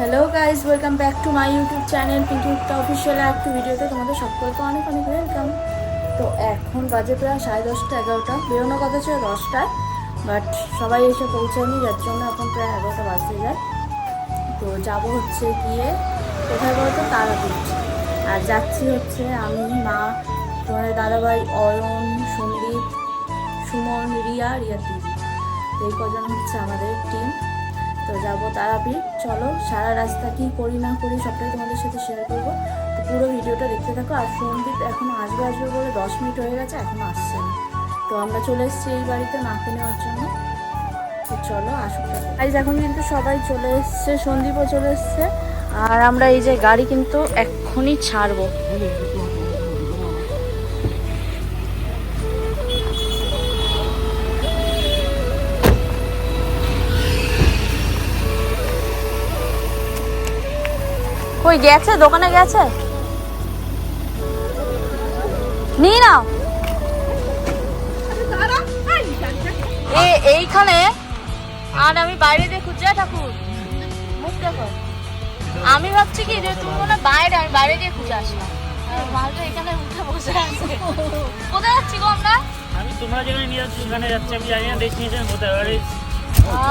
Hello guys welcome back to my YouTube channel Pinki Mukta official একটা ভিডিওতে তোমাদের সকলকে অনেক অনেক ওয়েলকাম তো এখন বাজে প্রায় সাড়ে দশটা, এগারোটা। বেরোনোর কথা ছিল দশটায় বাট সবাই এসে পৌঁছায়নি, যার জন্য এখন প্রায় এগারোটা বাজতে যায়। তো যাব হচ্ছে গিয়ে, কোথায় বলতো? তারাপীঠ। আর যাচ্ছি হচ্ছে আমি, মা, তোমাদের দাদাভাই অয়ন সন্দীপ, সুমন, রিয়া রিয়া দিদি। এই কজন হচ্ছে আমাদের টিম তো যাব তারাপীঠ। চলো, সারা রাস্তা কি করি না করি সবটাই তোমাদের সাথে শেয়ার করব। তো পুরো ভিডিওটা দেখতে থাকো। আর সন্দীপ এখন আসবে আসবে বলে দশ মিনিট হয়ে গেছে, এখনও আসছে না। তো আমরা চলে এসেছি এই বাড়িতে মাকে নেওয়ার জন্য। তো চলো আসুক আজ এখন কিন্তু সবাই চলে এসছে, সন্দীপও চলে এসছে। আর আমরা এই যে গাড়ি কিন্তু এক্ষুনি ছাড়বো। কই গেছে? দোকানে গেছে? নিয়ে নাও। এ এইখানে। আর আমি বাইরে দিয়ে খুঁজে ঠাকুর। মুখ দেখো। আমি ভাবছি কি যে তুমি মনে বাইরে আমি বাইরে দিয়ে খুঁজে আসলাম। আর মালটা এখানে উঠে বসে আছে। কোথায় যাচ্ছি গো আমরা? আমি তোমরা যেখানে নিয়ে যাচ্ছ সেখানে যাচ্ছি আমি জানি না ডেস্টিনেশন কোথায়। আর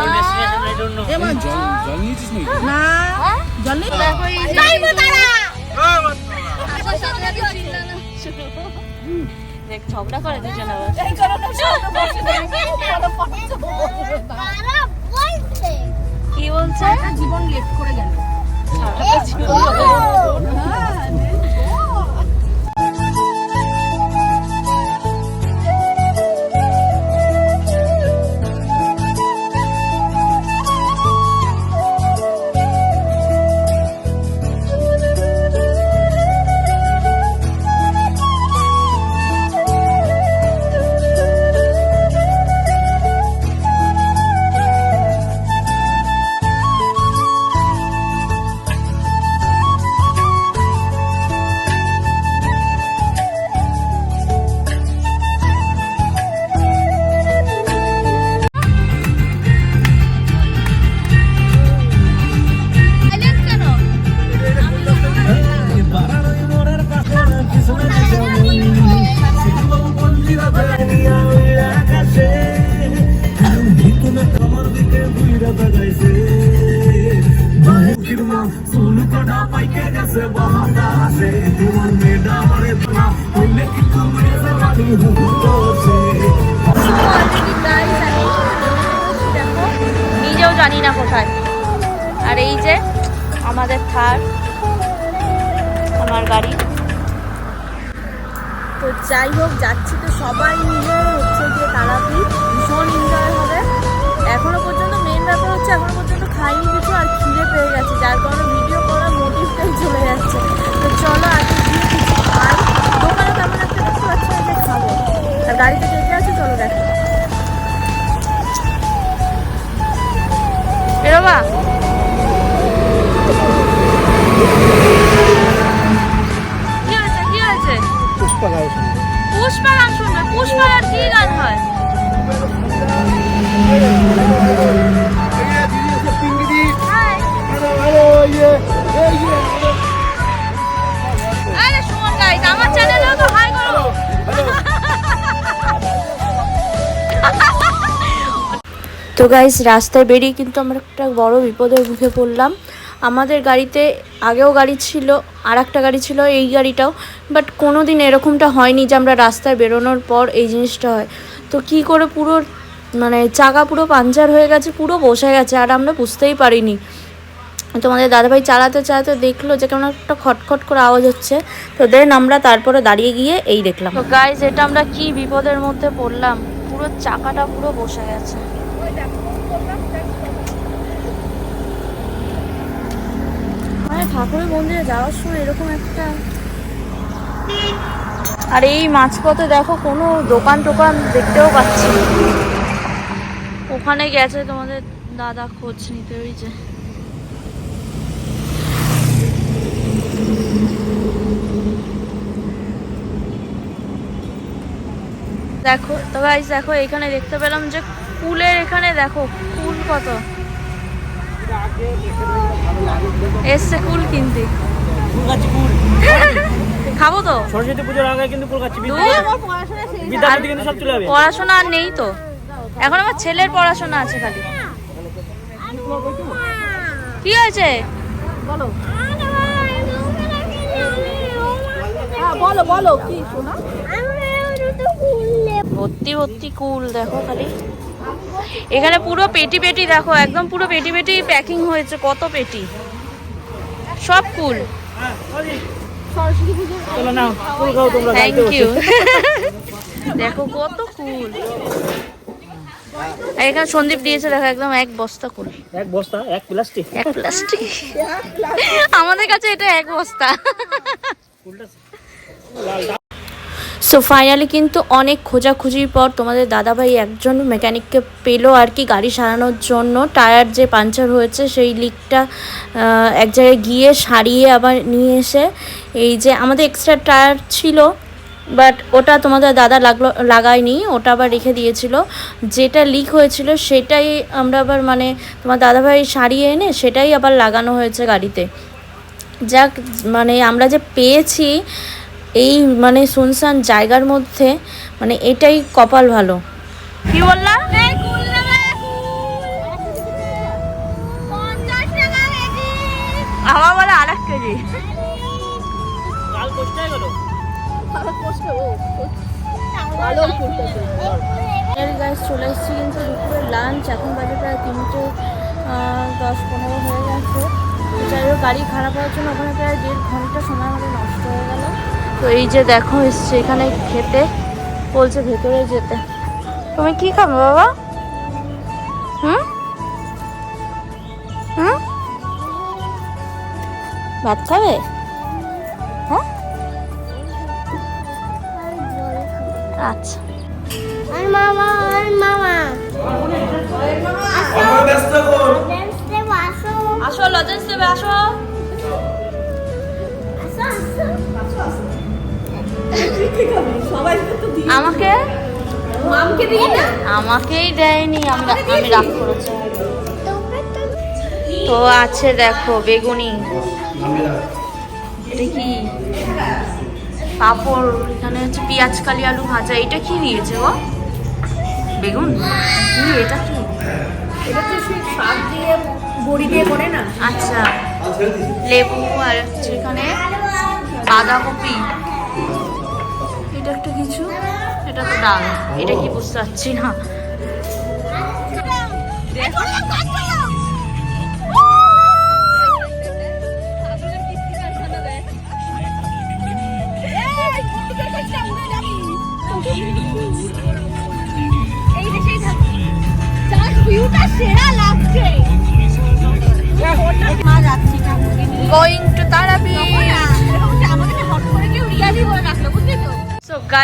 ওই ডেস্টিনেশন আই ডোন্ট নো জল নিয়েছিস নাকি? হ্যাঁ? দেখ ঝগড়া করে দুজনে কি বলছে জীবন লেট করে গেল আর এই যে আমাদের থার, আমার গাড়ি। তো যাই হোক, যাচ্ছি তো সবাই মিলে হচ্ছে গিয়ে তারাপীঠ। ভীষণ এনজয় হবে। এখনও পর্যন্ত মেন ব্যাপার হচ্ছে এখনও পর্যন্ত খাইনি কিছু আর খিদে পেয়ে গেছে, যার কারণে ভিডিও করার মোটিভটাই চলে যাচ্ছে। তো চলো আগে গিয়ে কিছু খাই। দোকানে তেমন একটা যে খাব। আর গাড়িতে কে আছে, চলো দেখো। এরবা তো গাইজ রাস্তায় বেরিয়ে কিন্তু আমরা একটা বড় বিপদের মুখে পড়লাম। আমাদের গাড়িতে আগেও গাড়ি ছিল আর একটা গাড়ি ছিল এই গাড়িটাও বাট কোনো দিন এরকমটা হয়নি যে আমরা রাস্তায় বেরোনোর পর এই জিনিসটা হয়। তো কি করে পুরো মানে চাকা পুরো পাঞ্চার হয়ে গেছে, পুরো বসে গেছে, আর আমরা বুঝতেই পারিনি। তোমাদের দাদাভাই চালাতে চালাতে দেখল যে কেমন একটা খটখট করে আওয়াজ হচ্ছে, তো দেন আমরা তারপরে দাঁড়িয়ে গিয়ে এই দেখলাম। তো গাইজ এটা আমরা কি বিপদের মধ্যে পড়লাম? পুরো চাকাটা পুরো বসে গেছে। মানে ঠাকুরের মন্দিরে যাওয়ার সময় এরকম একটা আর এই মাঝপথে দেখো কোনো দোকান টোকান দেখতেও পাচ্ছি ওখানে গেছে তোমাদের দাদা খোঁজ নিতে, ওই যে। দেখো, তো গাইস দেখো, এখানে দেখতে পেলাম যে কুলের এখানে দেখো, কুল কত। এসছে কুল কিনতে। খাব তো। সরস্বতী পুজোর আগে কিন্তু কুল খাচ্ছি বিদ্যাপতি কিন্তু সব চলে যাবে। পড়াশোনা আর নেই তো। এখন আমার ছেলের পড়াশোনা আছে খালি। কি হয়েছে? বলো বলো। কি শোনা? ভর্তি ভর্তি কুল দেখো খালি। এখানে পুরো পেটি পেটি দেখো একদম পুরো পেটি পেটি প্যাকিং হয়েছে কত পেটি। সব কুল। থ্যাংক ইউ দেখো কত কুল। এখানে সন্দীপ দিয়েছে দেখো একদম এক বস্তা কুল। এক বস্তা এক প্লাস্টিক এক প্লাস্টিক আমাদের কাছে এটা এক বস্তা। সো ফাইনালি কিন্তু অনেক খোঁজাখুঁজির পর তোমাদের দাদাভাই একজন মেকানিককে পেল আর কি গাড়ি সারানোর জন্য। টায়ার যে পাঞ্চার হয়েছে সেই লিকটা এক জায়গায় গিয়ে সারিয়ে আবার নিয়ে এসে এই যে আমাদের এক্সট্রা টায়ার ছিল বাট ওটা তোমাদের দাদা লাগল, লাগায়নি, ওটা আবার রেখে দিয়েছিল। যেটা লিক হয়েছিল সেটাই আমরা আবার মানে তোমার দাদাভাই সারিয়ে এনে সেটাই আবার লাগানো হয়েছে গাড়িতে। যাক মানে আমরা যে পেয়েছি এই মানে শুনশান জায়গার মধ্যে মানে এটাই কপাল ভালো। কি বললা? আমার বলে আর এক কেজি চলে এসেছি কিন্তু দুপুরে লাঞ্চ এখন বাজে প্রায় তিনটে দশ পনেরো হয়ে গেছে। যাই হোক গাড়ি খারাপ হওয়ার জন্য ওখানে প্রায় দেড় ঘণ্টা সময় আমাদের নষ্ট হয়ে গেল। তো এই যে দেখো এসছে এখানে খেতে। বলছে ভেতরে যেতে। তুমি কি খাবে বাবা? হুম? হুম? ভাত খাবে? হ্যাঁ? আচ্ছা। আর মামা আর মামা। আসো আসো। লজেন্স দেবে আসো আসো। আমাকে? মামকে দিয়ে না? আমাকেই দেয়নি আমরা আমি রাগ করেছি। তো আছে দেখো বেগুনি। এটা কি? পাঁপড় এখানে হচ্ছে পেঁয়াজ কালি আলু ভাজা। এটা কি দিয়েছে ও? বেগুন? কি এটা কি? এটা তো শাক দিয়ে বড়ি দিয়ে করে না? আচ্ছা লেবু আর হচ্ছে এখানে বাঁধাকপি। একটা কিছু? এটা তো ডাল। এটা কি বুঝতে পারছি না।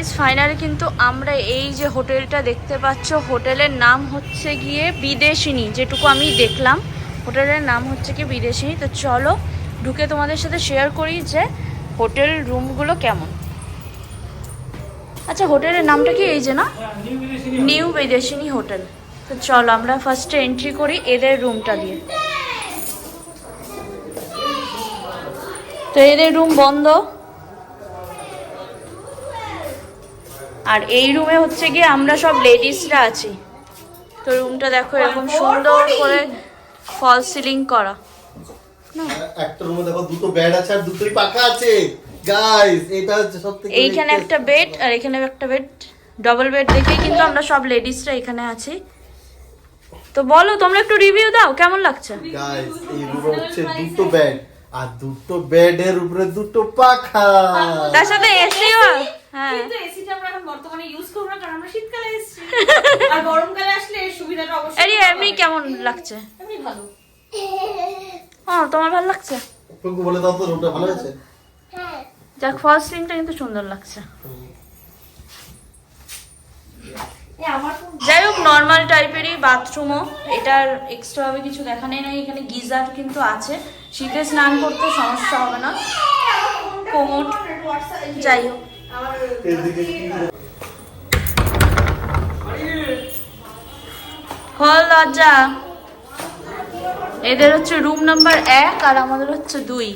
গাইজ ফাইনালি কিন্তু আমরা এই যে হোটেলটা দেখতে পাচ্ছ, হোটেলের নাম হচ্ছে গিয়ে বিদেশিনী, যেটুকু আমি দেখলাম। হোটেলের নাম হচ্ছে কি বিদেশিনী। তো চলো, ঢুকে তোমাদের সাথে শেয়ার করি যে হোটেল রুমগুলো কেমন। আচ্ছা হোটেলের নামটা কি এই যে না? New Bideshini hotel. তো চলো, আমরা ফার্স্টে এন্ট্রি করি এদের রুমটা দিয়ে। তো এদের রুম বন্ধ। আর এই রুমে হচ্ছে গিয়ে আমরা সব লেডিসরা আছি। তো রুমটা দেখো এরকম সুন্দর করে ফল সিলিং করা। একটা রুমে দেখো দুটো বেড আছে আর দুটোই পাখা আছে। গাইস এটা হচ্ছে সবথেকে এইখানে একটা বেড আর এখানে একটা বেড ডবল বেড দেখেই কিন্তু আমরা সব লেডিসরা এখানে আছি। তো বলো তোমরা একটু রিভিউ দাও কেমন লাগছে? গাইস এই রুমে হচ্ছে দুটো বেড আর দুটো বেডের উপরে দুটো পাখা। তার সাথে এসিও কিন্তু এসিটা আমরা এখন বর্তমানে ইউজ করব না কারণ আমরা শীতকালে এসেছি আর গরমকালে আসলে সুবিধাটা অবশ্যই এরি এমনি কেমন লাগছে? এমনি ভালো। ও তোমার ভালো লাগছে? পঙ্কু বলে দাও তো রুমটা ভালো আছে যাক ফল সিলিংটা কিন্তু সুন্দর লাগছে। এ আমার তো যাই হোক নর্মাল টাইপেরই বাথরুমও এটার এক্সট্রা ভাবে কিছু দেখানেই নাই এখানে গিজার কিন্তু আছে। শীতে স্নান করতে সমস্যা হবে না। কোমোট যাই হোক। খোল দরজা। এদের হচ্ছে রুম নাম্বার এক আর আমাদের হচ্ছে দুই।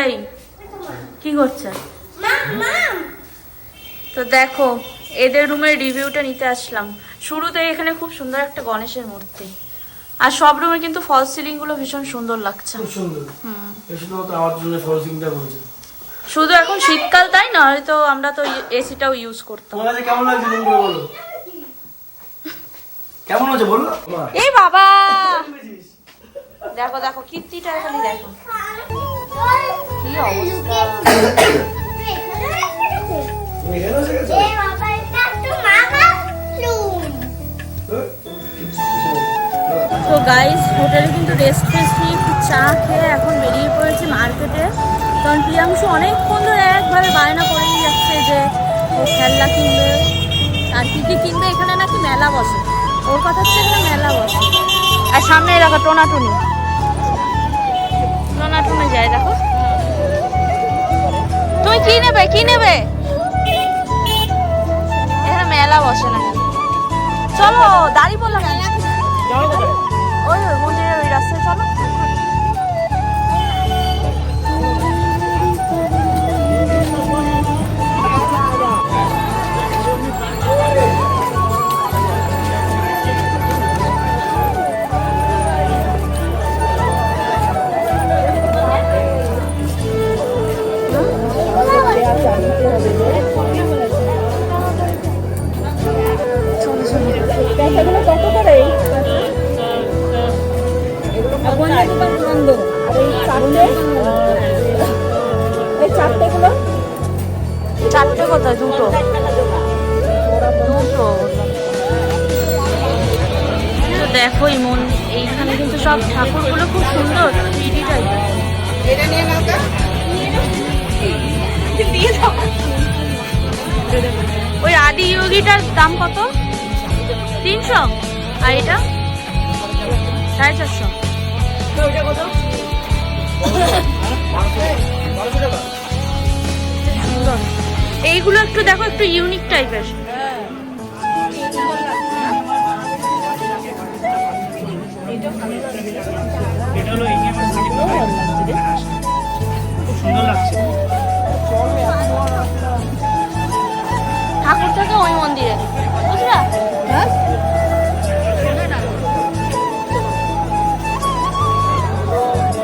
এই কি করছে? তো দেখো এদের রুমের রিভিউটা নিতে আসলাম। শুরুতে এখানে খুব সুন্দর একটা গণেশের মূর্তি। আর সব রুমে কিন্তু ফলস সিলিংগুলো ভীষণ সুন্দর লাগছে। খুব সুন্দর। হুম। আমার জন্য ফরসিংটা বলছে শুধু এখন শীতকাল তাই না হয়তো আমরা তো এসিটাও ইউজ করতাম। তোমার কাছে কেমন লাগছে বলো? কেমন আছে বলো? এই বাবা! দেখো দেখো কীর্তিটা খালি দেখো। কি অবস্থা? তো গাইস হোটেলে কিন্তু রেস্ট ফেস্ট নিয়ে একটু চা খেয়ে এখন বেরিয়ে পড়েছি মার্কেটে কারণ প্রিয়াংশু অনেকক্ষণ ধরে একভাবে বায়না করেই যাচ্ছে যে ও খেলনা কিনবে। আর কি কি কিনবে এখানে নাকি মেলা বসে। ওর কথা হচ্ছে এখানে মেলা বসে। আর সামনে দেখো টোনাটুনি। টোনাটুনি যায় দেখো। তুমি কি নেবে কি নেবে? এখানে মেলা বসে নাকি? চলো দাঁড়িয়ে বললাম ওই মন্দিরের ওই রাস্তায় চলো। দেখো এই মন এইখানে কিন্তু সব ঠাকুরগুলো খুব সুন্দর থ্রিডি টাইপের ওই আদি যোগীটার দাম কত? তিনশো। আর এটা? সাড়ে চারশো। এইগুলো একটু দেখো একটু ইউনিক টাইপের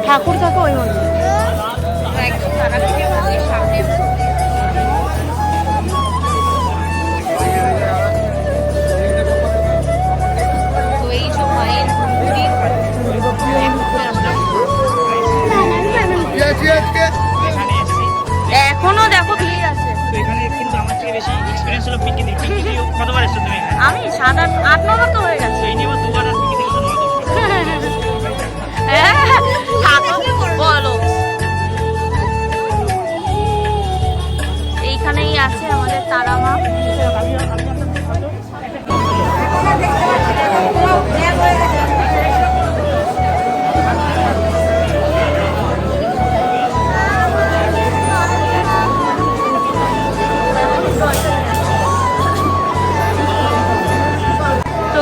ঠাকুর থাকে ওই মন্দিরে। এখানে দেখো ভিড় আছে। এখানে কিন্তু আমার থেকে বেশি এক্সপিরিয়েন্স হলো পিঙ্কি দি পিঙ্কি কতবার এসছো তুমি আমি সাত আট আট নম্বর তো হয়ে গেছে। এই নিয়ে দুবার এইখানেই আছে আমাদের তারা মা।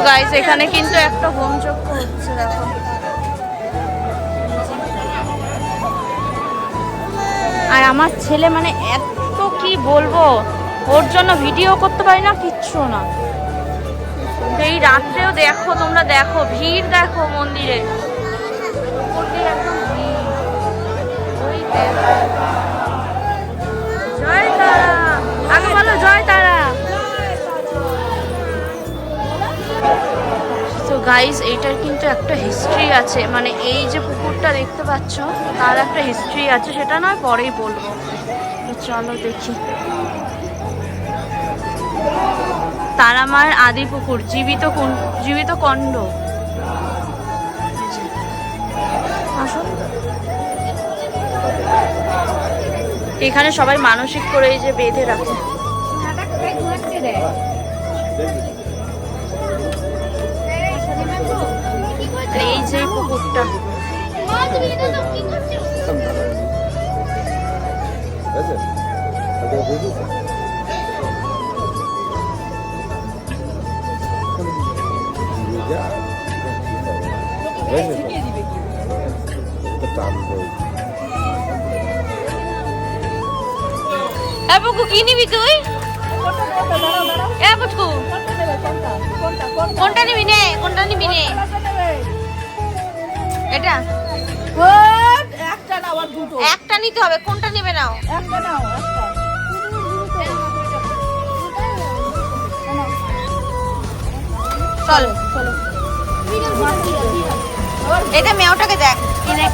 গাইস এখানে কিন্তু একটা হোমযজ্ঞ হচ্ছে, দেখো। আর আমার ছেলে মানে এত বলব? ওর জন্য ভিডিও করতে পারি না, কিচ্ছু না। এই রাত্রেও দেখো, তোমরা দেখো, ভিড় দেখো মন্দিরে। আগে তো গাইস এইটার কিন্তু একটা হিস্ট্রি আছে। মানে এই যে পুকুরটা দেখতে পাচ্ছ, তার একটা হিস্ট্রি আছে, সেটা নয়, পরেই বলব। চলো দেখি। তারামার আদি পুকুর, জীবিত জীবিত কণ্ড এখানে সবাই মানসিক করে এই যে বেঁধে রাখে। এই যে পুকুরটা। এ পুকু কি নিবি তুই? কোনটা নিবি নে? কোনটা নিবি নে? এটা। একটা নাও আর দুটো। একটা নিতে হবে কোনটা নেবে নাও? একটা নাও একটা। চল। এই দেখ দেখ। এই দেখ